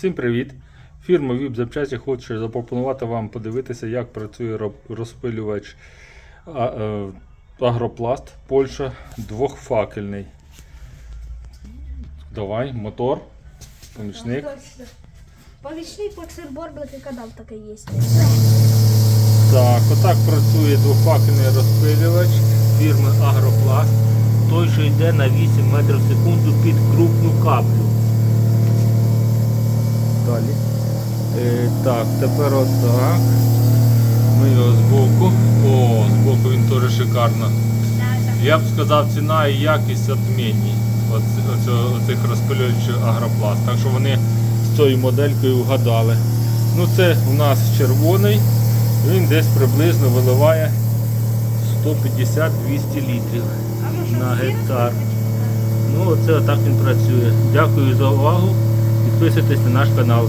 Всім привіт! Фірма VIP Запчасті хоче запропонувати вам подивитися, як працює розпилювач е, Агропласт Польща двохфакельний. Давай, мотор, помічник. Помічний плексирборд і канал такий є. Так, отак працює двохфакельний розпилювач фірми Агропласт. Той, що йде на 8 метрів в секунду під крупну каплю. Далі. Е, так, тепер отак. Ми його збоку. О, збоку він теж шикарно. Я б сказав, ціна і якість відмінні оцих розпилювачів Агропласт. Так що вони з цією моделькою вгадали. Ну це у нас червоний. Він десь приблизно виливає 150-200 літрів на гектар. Ну оце отак він працює. Дякую за увагу. Підписуйтесь на наш канал.